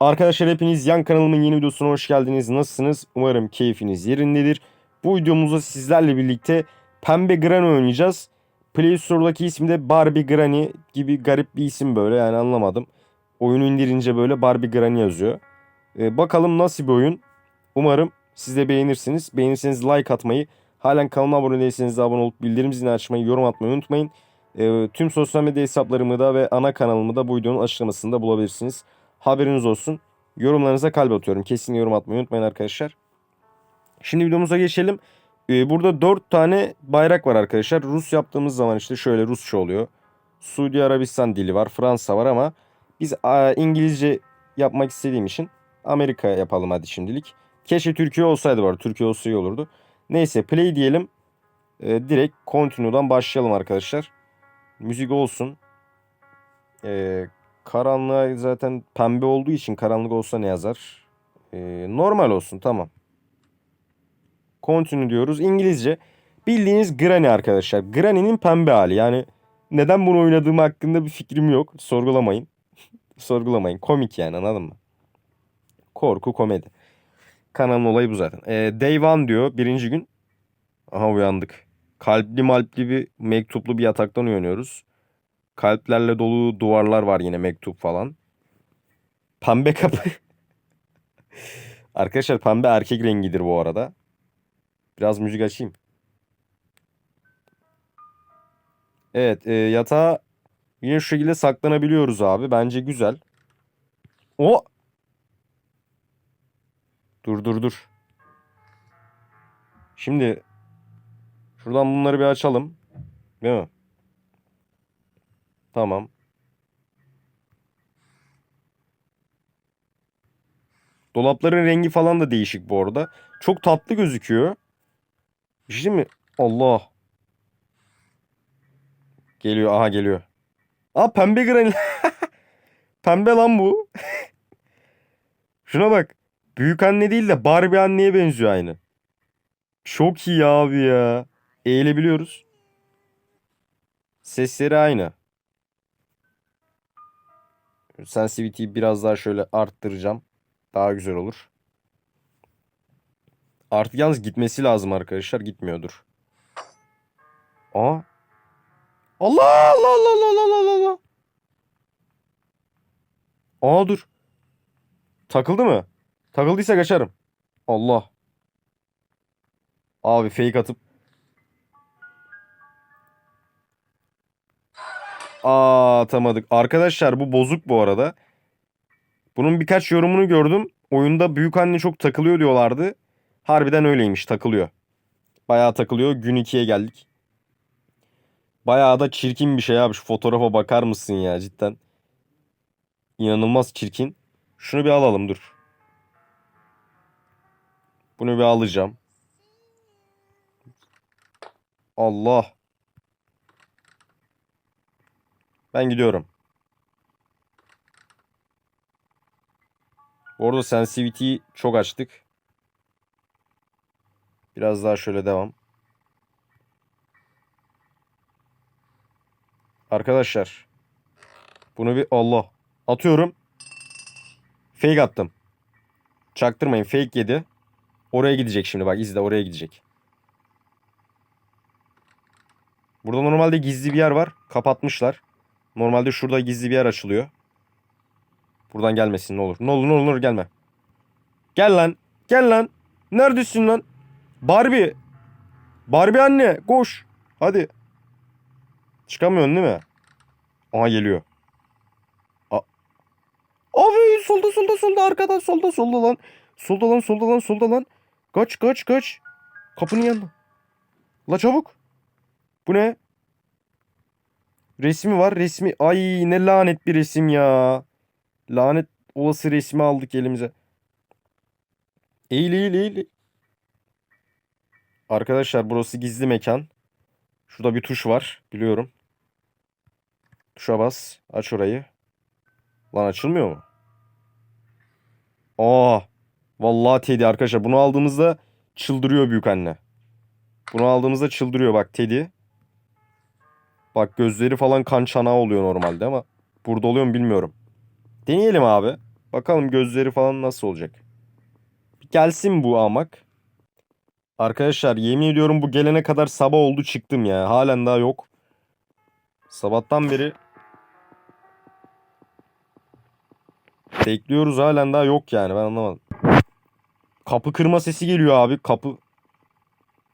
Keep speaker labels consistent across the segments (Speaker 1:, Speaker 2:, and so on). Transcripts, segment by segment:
Speaker 1: Arkadaşlar hepiniz yan kanalımın yeni videosuna hoş geldiniz. Nasılsınız? Umarım keyfiniz yerindedir. Bu videomuzda sizlerle birlikte Pembe Granny oynayacağız. Play Store'daki ismi de Barbie Granny gibi garip bir isim böyle yani anlamadım. Oyunu indirince böyle Barbie Granny yazıyor. Ee, bakalım nasıl bir oyun. Umarım siz de beğenirsiniz. Beğenirseniz like atmayı, halen kanalıma abone değilseniz de abone olup bildirim zilini açmayı, yorum atmayı unutmayın. Ee, tüm sosyal medya hesaplarımı da ve ana kanalımı da bu videonun açıklamasında bulabilirsiniz. Haberiniz olsun. Yorumlarınıza kalp atıyorum. Kesinlikle yorum atmayı unutmayın arkadaşlar. Şimdi videomuza geçelim. Ee, burada 4 tane bayrak var arkadaşlar. Rus yaptığımız zaman işte şöyle Rusça oluyor. Suudi Arabistan dili var. Fransa var ama biz a, İngilizce yapmak istediğim için Amerika yapalım hadi şimdilik. Keşke Türkiye olsaydı var. Türkiye olsa iyi olurdu. Neyse play diyelim. Ee, direkt continue'dan başlayalım arkadaşlar. Müzik olsun. Ee, karanlığa zaten pembe olduğu için karanlık olsa ne yazar? Ee, normal olsun tamam. Continue diyoruz. İngilizce. Bildiğiniz Granny arkadaşlar. Granny'nin pembe hali. Yani neden bunu oynadığım hakkında bir fikrim yok. Sorgulamayın. Sorgulamayın. Komik yani anladın mı? Korku komedi. Kanalın olayı bu zaten. Ee, Day one diyor. Birinci gün. Aha uyandık. Kalpli malpli bir mektuplu bir yataktan uyanıyoruz. Kalplerle dolu duvarlar var yine mektup falan. Pembe kapı. Arkadaşlar pembe erkek rengidir bu arada. Biraz müzik açayım. Evet e, yatağa yine şu şekilde saklanabiliyoruz abi. Bence güzel. O. Dur dur dur. Şimdi şuradan bunları bir açalım. Değil mi? Tamam. Dolapların rengi falan da değişik bu arada. Çok tatlı gözüküyor. Şey mi? Allah. Geliyor. Aha geliyor. Aa pembe granül. pembe lan bu. Şuna bak. Büyük anne değil de Barbie anneye benziyor aynı. Çok iyi abi ya. Eğilebiliyoruz. Sesleri aynı. Sensitivity'yi biraz daha şöyle arttıracağım. Daha güzel olur. Artık yalnız gitmesi lazım arkadaşlar. Gitmiyordur. Aa. Allah Allah Allah Allah Allah Allah Allah. Aa dur. Takıldı mı? Takıldıysa kaçarım. Allah. Abi fake atıp. Aa atamadık. Arkadaşlar bu bozuk bu arada. Bunun birkaç yorumunu gördüm. Oyunda büyük anne çok takılıyor diyorlardı. Harbiden öyleymiş takılıyor. Bayağı takılıyor. Gün 2'ye geldik. Bayağı da çirkin bir şey abi. Şu fotoğrafa bakar mısın ya cidden. İnanılmaz çirkin. Şunu bir alalım dur. Bunu bir alacağım. Allah. Ben gidiyorum. Bu arada sensitivity'yi çok açtık. Biraz daha şöyle devam. Arkadaşlar. Bunu bir Allah. Atıyorum. Fake attım. Çaktırmayın. Fake yedi. Oraya gidecek şimdi bak izle oraya gidecek. Burada normalde gizli bir yer var. Kapatmışlar. Normalde şurada gizli bir yer açılıyor. Buradan gelmesin ne olur. Ne olur ne olur, gelme. Gel lan. Gel lan. Neredesin lan? Barbie. Barbie anne koş. Hadi. Çıkamıyorsun değil mi? Aha geliyor. A Abi solda solda solda arkadan solda solda lan. Solda lan solda lan solda lan. Kaç kaç kaç. Kapının yanında. La çabuk. Bu ne? Resmi var resmi. Ay ne lanet bir resim ya. Lanet olası resmi aldık elimize. Eğil eğil eğil. Arkadaşlar burası gizli mekan. Şurada bir tuş var. Biliyorum. Tuşa bas. Aç orayı. Lan açılmıyor mu? Aa. Vallahi Teddy arkadaşlar. Bunu aldığımızda çıldırıyor büyük anne. Bunu aldığımızda çıldırıyor bak Teddy. Bak gözleri falan kan çanağı oluyor normalde ama burada oluyor mu bilmiyorum. Deneyelim abi. Bakalım gözleri falan nasıl olacak. Bir Gelsin bu amak. Arkadaşlar yemin ediyorum bu gelene kadar sabah oldu çıktım ya. Halen daha yok. Sabahtan beri bekliyoruz halen daha yok yani ben anlamadım. Kapı kırma sesi geliyor abi. Kapı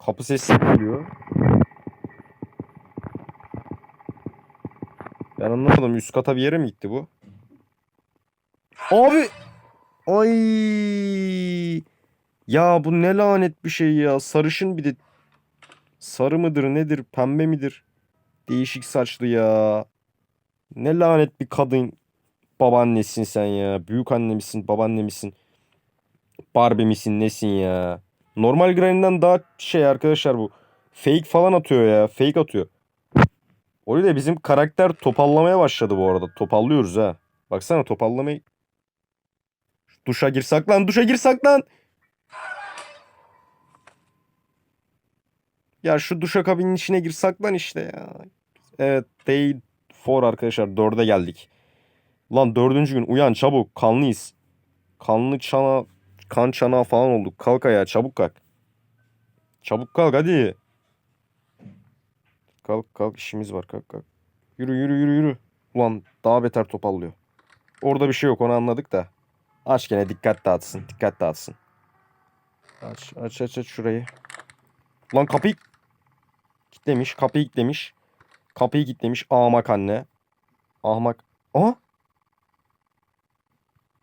Speaker 1: kapı sesi geliyor. Ben anlamadım. Üst kata bir yere mi gitti bu? Abi! Ay! Ya bu ne lanet bir şey ya. Sarışın bir de sarı mıdır nedir pembe midir? Değişik saçlı ya. Ne lanet bir kadın babaannesin sen ya. Büyük anne misin babaanne misin? Barbie misin nesin ya? Normal Granny'den daha şey arkadaşlar bu. Fake falan atıyor ya. Fake atıyor. O yüzden bizim karakter topallamaya başladı bu arada. Topallıyoruz ha. Baksana topallamayı. Duşa gir saklan. Duşa gir saklan. Ya şu duşakabinin içine gir saklan işte ya. Evet day 4 arkadaşlar. Dörde geldik. Lan dördüncü gün uyan çabuk. Kanlıyız. Kanlı çana kan çanağı falan olduk. Kalk ayağa çabuk kalk. Çabuk kalk hadi. Kalk kalk işimiz var kalk kalk. Yürü yürü yürü yürü. Ulan daha beter topallıyor. Orada bir şey yok onu anladık da. Aç gene dikkat dağıtsın dikkat dağıtsın. Aç aç aç aç şurayı. Ulan kapıyı kitlemiş kapıyı kitlemiş. Kapıyı kitlemiş ahmak anne. Ahmak. Aha.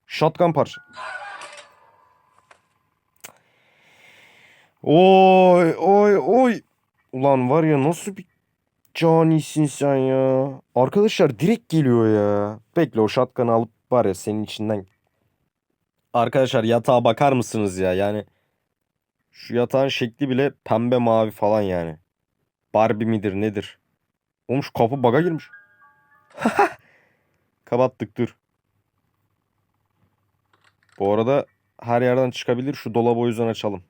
Speaker 1: Shotgun parça. Oy oy oy. Ulan var ya nasıl bir canisin sen ya. Arkadaşlar direkt geliyor ya. Bekle o shotgun'ı alıp var ya senin içinden. Arkadaşlar yatağa bakar mısınız ya? Yani şu yatağın şekli bile pembe mavi falan yani. Barbie midir nedir? Oğlum şu kapı baga girmiş. Kapattık dur. Bu arada her yerden çıkabilir. Şu dolabı o yüzden açalım.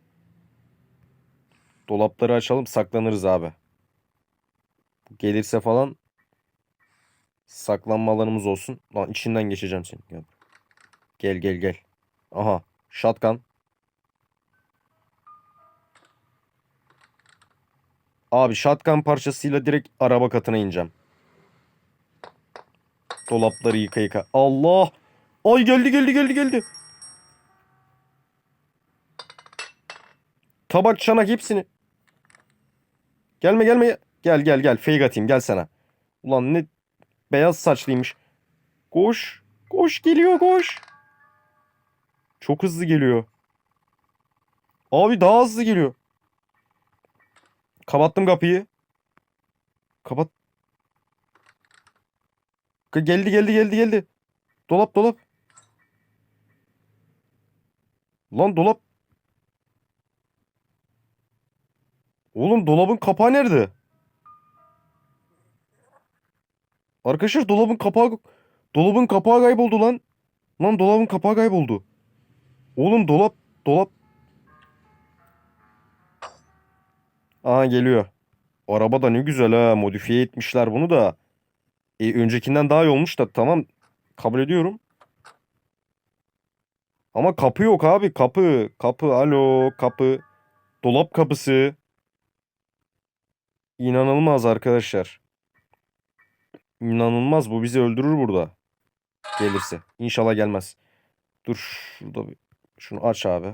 Speaker 1: Dolapları açalım saklanırız abi. Gelirse falan saklanma alanımız olsun. Lan içinden geçeceğim seni. Gel gel gel. gel. Aha shotgun. Abi shotgun parçasıyla direkt araba katına ineceğim. Dolapları yıka yıka. Allah! Ay geldi geldi geldi geldi. Tabak çanak hepsini. Gelme gelme. Gel gel gel. Fake atayım gel sana. Ulan ne beyaz saçlıymış. Koş. Koş geliyor koş. Çok hızlı geliyor. Abi daha hızlı geliyor. Kapattım kapıyı. Kapat. Geldi geldi geldi geldi. Dolap dolap. Lan dolap. Oğlum dolabın kapağı nerede? Arkadaşlar dolabın kapağı dolabın kapağı kayboldu lan. Lan dolabın kapağı kayboldu. Oğlum dolap dolap. Aa geliyor. Araba da ne güzel ha. Modifiye etmişler bunu da. E, öncekinden daha iyi olmuş da tamam. Kabul ediyorum. Ama kapı yok abi. Kapı. Kapı. Alo. Kapı. Dolap kapısı. İnanılmaz arkadaşlar. İnanılmaz. Bu bizi öldürür burada. Gelirse. İnşallah gelmez. Dur şurada bir. Şunu aç abi.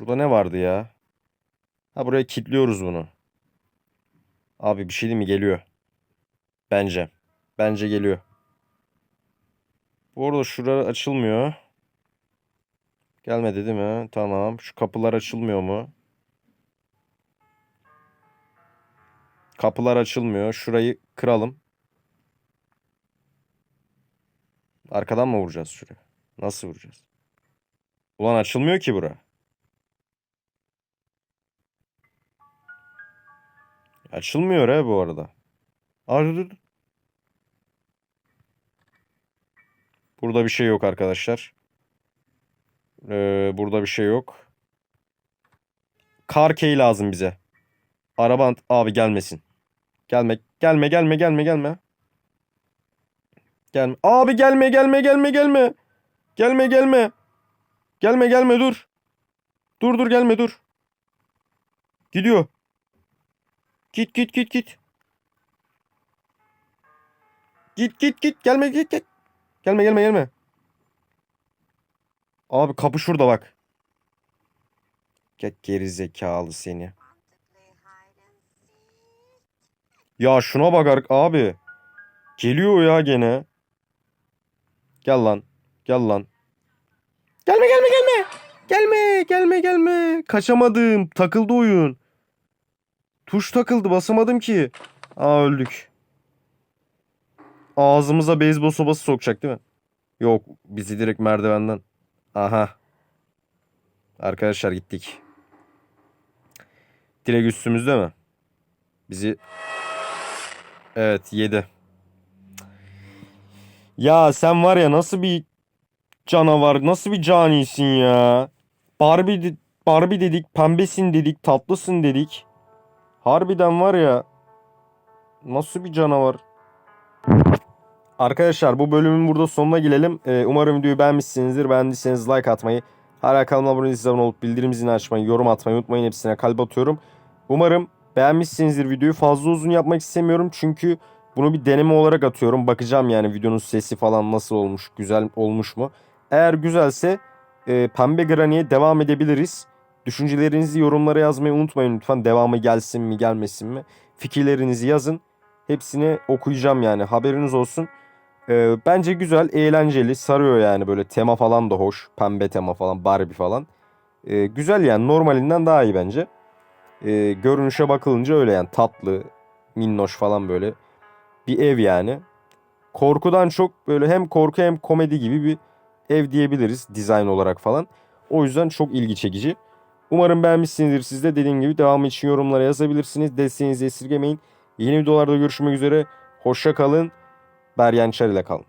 Speaker 1: Burada ne vardı ya? Ha buraya kilitliyoruz bunu. Abi bir şey değil mi? Geliyor. Bence. Bence geliyor. Bu arada şuralar açılmıyor. Gelmedi değil mi? Tamam. Şu kapılar açılmıyor mu? Kapılar açılmıyor. Şurayı kıralım. Arkadan mı vuracağız şuraya? Nasıl vuracağız? Ulan açılmıyor ki bura. Açılmıyor he bu arada. Aa. Burada bir şey yok arkadaşlar. Ee, burada bir şey yok. Car key lazım bize. Araba abi gelmesin. Gelme gelme gelme gelme gelme. Gelme. Abi gelme gelme gelme gelme. Gelme gelme. Gelme gelme dur. Dur dur gelme dur. Gidiyor. Git git git git. Git git git gelme git git. Gelme gelme gelme. Abi kapı şurada bak. Gel geri zekalı seni. Ya şuna bak abi. Geliyor ya gene. Gel lan. Gel lan. Gelme gelme gelme. Gelme gelme gelme. Kaçamadım. Takıldı oyun. Tuş takıldı basamadım ki. Aa öldük. Ağzımıza beyzbol sopası sokacak değil mi? Yok bizi direkt merdivenden. Aha. Arkadaşlar gittik. Direkt üstümüzde mi? Bizi Evet yedi. Ya sen var ya nasıl bir canavar, nasıl bir canisin ya. Barbie, Barbie dedik, pembesin dedik, tatlısın dedik. Harbiden var ya nasıl bir canavar. Arkadaşlar bu bölümün burada sonuna gelelim. Ee, umarım videoyu beğenmişsinizdir. Beğendiyseniz like atmayı, hala kanalıma abone değilseniz abone olup bildirim zilini açmayı, yorum atmayı unutmayın. Hepsine kalp atıyorum. Umarım beğenmişsinizdir videoyu. Fazla uzun yapmak istemiyorum çünkü bunu bir deneme olarak atıyorum. Bakacağım yani videonun sesi falan nasıl olmuş, güzel olmuş mu? Eğer güzelse e, Pembe Granny'e devam edebiliriz. Düşüncelerinizi yorumlara yazmayı unutmayın lütfen. Devamı gelsin mi gelmesin mi? Fikirlerinizi yazın. Hepsini okuyacağım yani haberiniz olsun. E, bence güzel, eğlenceli, sarıyor yani böyle tema falan da hoş. Pembe tema falan, Barbie falan. E, güzel yani normalinden daha iyi bence. E, görünüşe bakılınca öyle yani tatlı, minnoş falan böyle bir ev yani. Korkudan çok böyle hem korku hem komedi gibi bir ev diyebiliriz dizayn olarak falan. O yüzden çok ilgi çekici. Umarım beğenmişsinizdir siz de. Dediğim gibi devamı için yorumlara yazabilirsiniz. Desteğinizi esirgemeyin. Yeni videolarda görüşmek üzere. Hoşça kalın. Beryen Çar ile kalın.